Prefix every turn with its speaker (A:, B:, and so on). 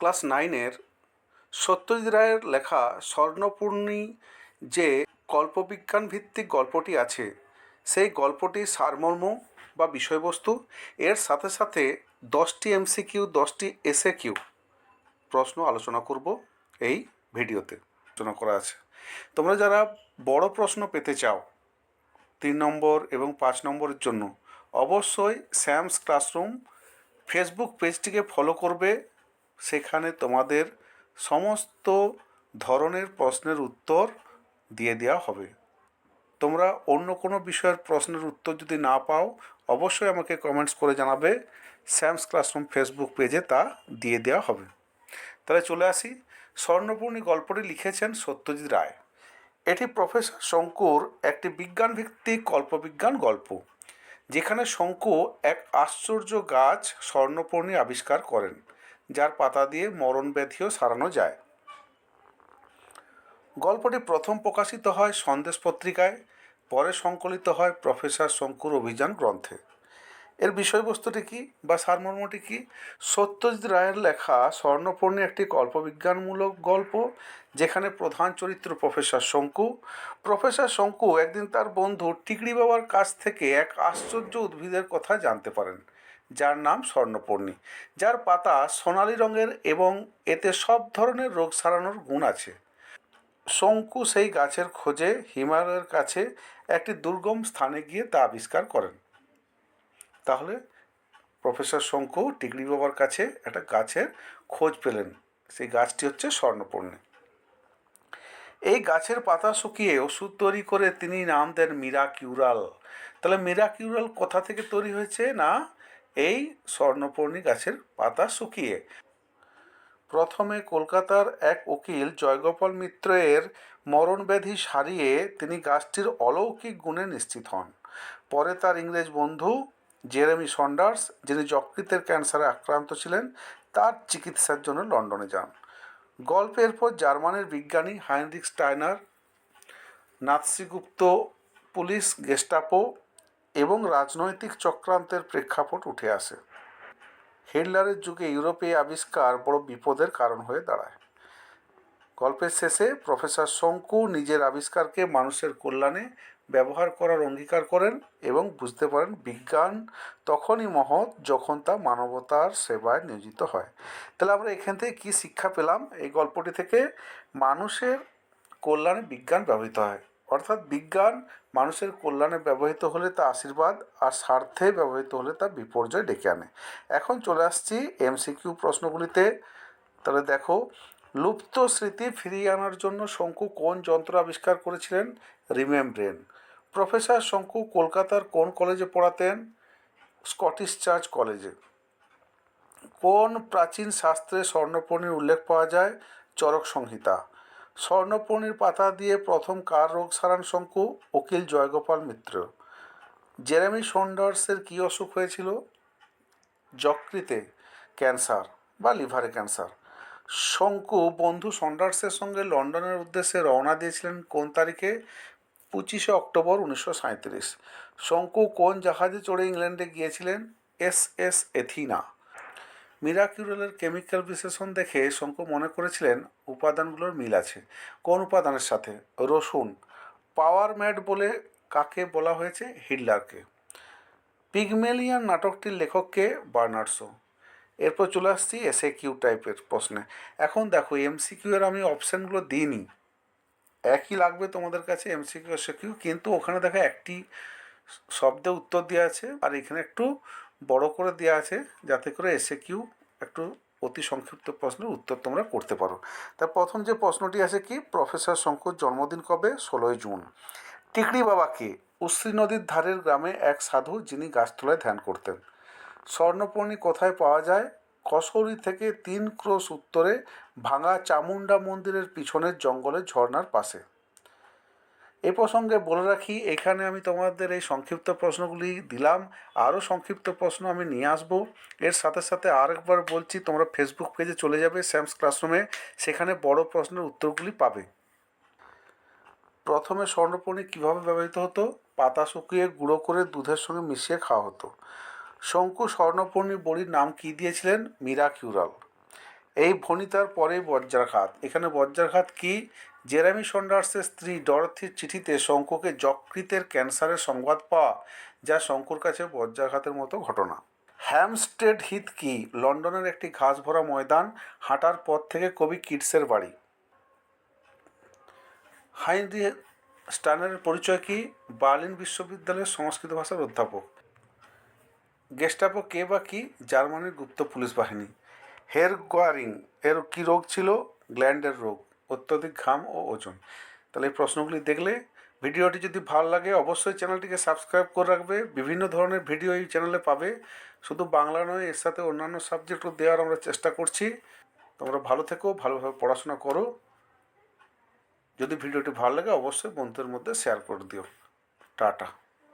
A: Class নাইনের সত্যজিৎ রায়ের লেখা স্বর্ণপূর্ণী যে কল্পবিজ্ঞান ভিত্তিক গল্পটি আছে, সেই গল্পটির সারমর্ম বা বিষয়বস্তু। এর সাথে সাথে দশটি এমসিকিউ, দশটি এসএ কিউ প্রশ্ন আলোচনা করব এই ভিডিওতে। আলোচনা করা আছে। তোমরা যারা বড় প্রশ্ন পেতে চাও তিন নম্বর এবং পাঁচ নম্বরের জন্য, অবশ্যই স্যামস ক্লাসরুম ফেসবুক পেজটিকে ফলো করবে সেখানে তোমাদের সমস্ত ধরনের প্রশ্নের উত্তর দিয়ে দেওয়া হবে। তোমরা অন্য কোনো বিষয়ের প্রশ্নের উত্তর যদি না পাও, অবশ্যই আমাকে কমেন্টস করে জানাবে। স্যামস ক্লাসরুম ফেসবুক পেজে তা দিয়ে দেওয়া হবে। তাহলে চলে আসি। স্বর্ণপূর্ণী গল্পটি লিখেছেন সত্যজিৎ রায়। এটি প্রফেসর শঙ্কুর একটি বিজ্ঞানভিত্তিক কল্পবিজ্ঞান গল্প, যেখানে শঙ্কু এক আশ্চর্য গাছ স্বর্ণপর্ণী আবিষ্কার করেন। যার পাতা দিয়ে মরণ ব্যাধিও সারানো যায়। গল্পটি প্রথম প্রকাশিত হয় সন্দেশ পত্রিকায়, পরে সংকলিত হয় প্রফেসর শঙ্কুর অভিযান গ্রন্থে। এর বিষয়বস্তুটি কি বা সারমর্মটি কি? সত্যজিৎ রায়ের লেখা স্বর্ণপর্ণী একটি কল্পবিজ্ঞানমূলক গল্প, যেখানে প্রধান চরিত্র প্রফেসর শঙ্কু। প্রফেসর শঙ্কু একদিন তার বন্ধু টিকড়ি বাবার কাছ থেকে এক আশ্চর্য উদ্ভিদের কথা জানতে পারেন। যার নাম স্বর্ণপর্ণী যার পাতা সোনালি রঙের এবং এতে সব ধরনের রোগ সারানোর গুণ আছে। শঙ্কু সেই গাছের খোঁজে হিমালয়ের কাছে একটি দুর্গম স্থানে গিয়ে তা আবিষ্কার করেন। তাহলে প্রফেসর শঙ্কু টিকরি বাবার কাছে একটা গাছের খোঁজ পেলেন। সেই গাছটি হচ্ছে স্বর্ণপর্ণী এই গাছের পাতা শুকিয়ে ওষুধ তৈরি করে তিনি নাম দেন মীরা কিউরাল তাহলে মীরা কিউরাল কোথা থেকে তৈরি হয়েছে না এই স্বর্ণপর্ণী গাছের পাতা শুকিয়ে। প্রথমে কলকাতার এক উকিল জয়গোপাল মিত্র এর মরণব্যাধি সারিয়ে তিনি গাছটির অলৌকিক গুণে নিশ্চিত হন। পরে তার ইংরেজ বন্ধু জেরেমি সন্ডার্স, যিনি যকৃতের ক্যান্সারে আক্রান্ত ছিলেন, তার চিকিৎসার জন্য লন্ডনে যান। গল্পের পর জার্মানির বিজ্ঞানী হাইনরিক স্টাইনার, নাৎসিগুপ্ত পুলিশ গেস্টাপো এবং রাজনৈতিক চক্রান্তের প্রেক্ষাপট উঠে আসে। হিটলারের যুগে ইউরোপে আবিষ্কার বড় বিপদের কারণ হয়ে দাঁড়ায়। গল্পের শেষে প্রফেসর শঙ্কু নিজের আবিষ্কারকে মানুষের কল্যাণে ব্যবহার করার অঙ্গীকার করেন এবং বুঝতে পারেন বিজ্ঞান তখনই মহৎ যখন তা মানবতার সেবায় নিয়োজিত হয়। তাহলে আমরা এখান থেকে কী শিক্ষা পেলাম? এই গল্পটি থেকে মানুষের কল্যাণে বিজ্ঞান ব্যবহৃত হয়। অর্থাৎ বিজ্ঞান মানুষের কল্যাণে ব্যবহৃত হলে তা আশীর্বাদ, আর স্বার্থে ব্যবহৃত হলে তা বিপর্যয় ডেকে আনে। এখন চলে আসছি এমসিকিউ প্রশ্নগুলিতে। তাহলে দেখো, লুপ্ত স্মৃতি ফিরিয়ে আনার জন্য শঙ্কু কোন যন্ত্র আবিষ্কার করেছিলেন? রিমেমব্রেন। প্রফেসর শঙ্কু কলকাতার কোন কলেজে পড়াতেন? স্কটিশ চার্চ কলেজে। কোন প্রাচীন শাস্ত্রে স্বর্ণপর্ণীর উল্লেখ পাওয়া যায়? চরক সংহিতা। স্বর্ণপর্ণীর পাতা দিয়ে প্রথম কার রোগ সারান শঙ্কু, উকিল জয়গোপাল মিত্র। জেরেমি সন্ডার্সের কী অসুখ হয়েছিল? যকৃতে ক্যান্সার বা লিভারে ক্যান্সার। শঙ্কু বন্ধু সন্ডার্সের সঙ্গে লন্ডনের উদ্দেশ্যে রওনা দিয়েছিলেন কোন তারিখে? পঁচিশে অক্টোবর উনিশশো সাঁত্রিশ শঙ্কু কোন জাহাজে চড়ে ইংল্যান্ডে গিয়েছিলেন? S S Athena. মিরাকিউরেলের কেমিক্যাল বিশ্লেষণ দেখে শঙ্কু মনে করেছিলেন উপাদানগুলোর মিল আছে। কোন উপাদানের সাথে? রসুন। পাওয়ার ম্যাড বলে কাকে বলা হয়েছে? হিটলারকে। পিগমেলিয়ান নাটকটির লেখককে বার্নার্সো এরপর চলে আসছি এসএ কিউ টাইপের প্রশ্নে। এখন দেখো এমসিকিউ এর আমি অপশানগুলো দিইনি। একই লাগবে তোমাদের কাছে এমসিকিউ এসএ কিউ কিন্তু ওখানে দেখো একটি শব্দে উত্তর দেওয়া আছে, আর এখানে একটু বড় করে দেওয়া আছে যাতে করে এসে কিউ একটু অতি সংক্ষিপ্ত প্রশ্নের উত্তর তোমরা করতে পারো। তার প্রথম যে প্রশ্নটি আছে কি? প্রফেসর শঙ্কর জন্মদিন কবে? ষোলোই জুন। টিকড়ি বাবাকে উশ্রী নদীর ধারের গ্রামে এক সাধু যিনি গাছতলায় ধ্যান করতেন। স্বর্ণপর্ণী কোথায় পাওয়া যায়? কসৌরি থেকে তিন ক্রোশ উত্তরে ভাঙা চামুন্ডা মন্দিরের পিছনের জঙ্গলের ঝর্ণার পাশে। এ প্রসঙ্গে বলে রাখি, এখানে আমি তোমাদের এই সংক্ষিপ্ত প্রশ্নগুলি দিলাম। আরও সংক্ষিপ্ত প্রশ্ন আমি নিয়ে আসব। এর সাথে সাথে আরেকবার বলছি, তোমরা ফেসবুক পেজে চলে যাবে স্যামস ক্লাসরুমে সেখানে বড় প্রশ্নের উত্তরগুলি পাবে। প্রথমে স্বর্ণপর্ণী কীভাবে ব্যবহৃত হতো? পাতা শুকিয়ে গুঁড়ো করে দুধের সঙ্গে মিশিয়ে খাওয়া হতো। শঙ্কু স্বর্ণপর্ণী বড়ির নাম কী দিয়েছিলেন? মীরা কিউরাল। এই ভনিতার পরে বজ্রাঘাত। এখানে বজ্রাঘাত কি? জেরামি সন্ডার্সের স্ত্রী ডরথির চিঠিতে শঙ্কুকে যকৃতের ক্যান্সারের সংবাদ পাওয়া, যা শঙ্কুর কাছে বজ্রাঘাতের মতো ঘটনা। হ্যামস্টেড হিথ কি? লন্ডনের একটি ঘাস ভরা ময়দান, হাঁটার পথ থেকে কবি কিটসের বাড়ি। হাইনরি স্টানের পরিচয় কি? বার্লিন বিশ্ববিদ্যালয়ের সংস্কৃত ভাষার অধ্যাপক। গেস্টাপো কে বা কি? জার্মানির গুপ্ত পুলিশ বাহিনী। হের গোয়ারিং এর কী রোগ ছিল? গ্ল্যান্ডের রোগ, অত্যধিক ঘাম ও ওজন। তাহলে এই প্রশ্নগুলি দেখলে ভিডিওটি যদি ভালো লাগে, অবশ্যই চ্যানেলটিকে সাবস্ক্রাইব করে রাখবে। বিভিন্ন ধরনের ভিডিও এই চ্যানেলে পাবে। শুধু বাংলা নয়, এর সাথে অন্যান্য সাবজেক্টও দেওয়ার আমরা চেষ্টা করছি। তোমরা ভালো থেকো, ভালোভাবে পড়াশোনা করো। যদি ভিডিওটি ভালো লাগে, অবশ্যই বন্ধুদের মধ্যে শেয়ার করে দিও। টাটা।